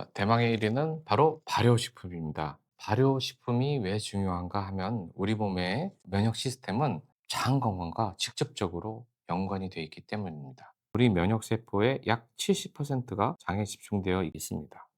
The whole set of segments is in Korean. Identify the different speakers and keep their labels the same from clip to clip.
Speaker 1: 자, 대망의 1위는 바로 발효식품입니다. 발효식품이 왜 중요한가 하면 우리 몸의 면역 시스템은 장 건강과 직접적으로 연관이 되어 있기 때문입니다. 우리 면역 세포의 약 70%가 장에 집중되어 있습니다.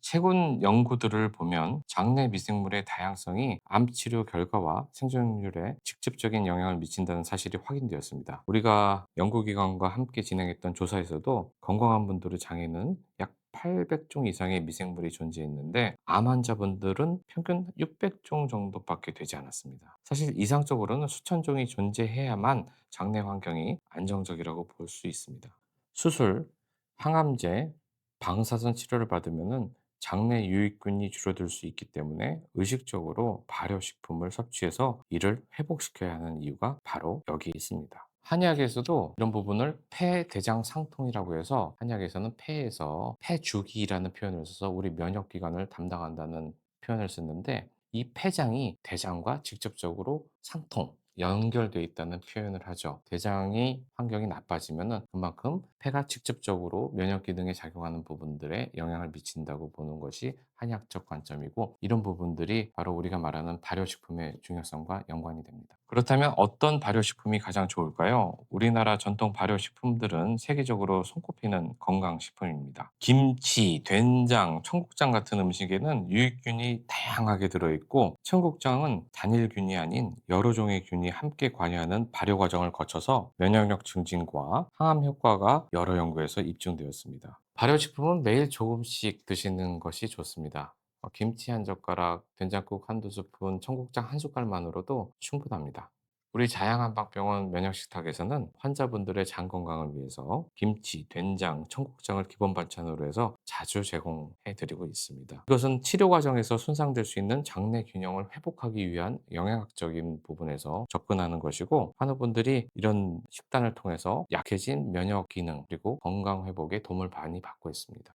Speaker 1: 최근 연구들을 보면 장내 미생물의 다양성이 암 치료 결과와 생존율에 직접적인 영향을 미친다는 사실이 확인되었습니다. 우리가 연구기관과 함께 진행했던 조사에서도 건강한 분들의 장에는 약 800종 이상의 미생물이 존재했는데 암 환자분들은 평균 600종 정도밖에 되지 않았습니다. 사실 이상적으로는 수천 종이 존재해야만 장내 환경이 안정적이라고 볼 수 있습니다. 수술, 항암제, 방사선 치료를 받으면 장내 유익균이 줄어들 수 있기 때문에 의식적으로 발효식품을 섭취해서 이를 회복시켜야 하는 이유가 바로 여기 있습니다. 한약에서도 이런 부분을 폐대장 상통이라고 해서 한약에서는 폐에서 폐주기라는 표현을 써서 우리 면역기관을 담당한다는 표현을 쓰는데 이 폐장이 대장과 직접적으로 상통, 연결돼 있다는 표현을 하죠. 대장이 환경이 나빠지면은 그만큼 폐가 직접적으로 면역 기능에 작용하는 부분들에 영향을 미친다고 보는 것이 한의학적 관점이고 이런 부분들이 바로 우리가 말하는 발효식품의 중요성과 연관이 됩니다. 그렇다면 어떤 발효식품이 가장 좋을까요? 우리나라 전통 발효식품들은 세계적으로 손꼽히는 건강식품입니다. 김치, 된장, 청국장 같은 음식에는 유익균이 다양하게 들어있고 청국장은 단일균이 아닌 여러 종의 균이 함께 관여하는 발효 과정을 거쳐서 면역력 증진과 항암 효과가 여러 연구에서 입증되었습니다. 발효식품은 매일 조금씩 드시는 것이 좋습니다. 어, 김치 한 젓가락, 된장국 한두 스푼, 청국장 한 숟갈만으로도 충분합니다. 우리 자양한방병원 면역식탁에서는 환자분들의 장 건강을 위해서 김치, 된장, 청국장을 기본 반찬으로 해서 자주 제공해 드리고 있습니다. 이것은 치료 과정에서 손상될 수 있는 장내 균형을 회복하기 위한 영양학적인 부분에서 접근하는 것이고 환우분들이 이런 식단을 통해서 약해진 면역 기능 그리고 건강 회복에 도움을 많이 받고 있습니다.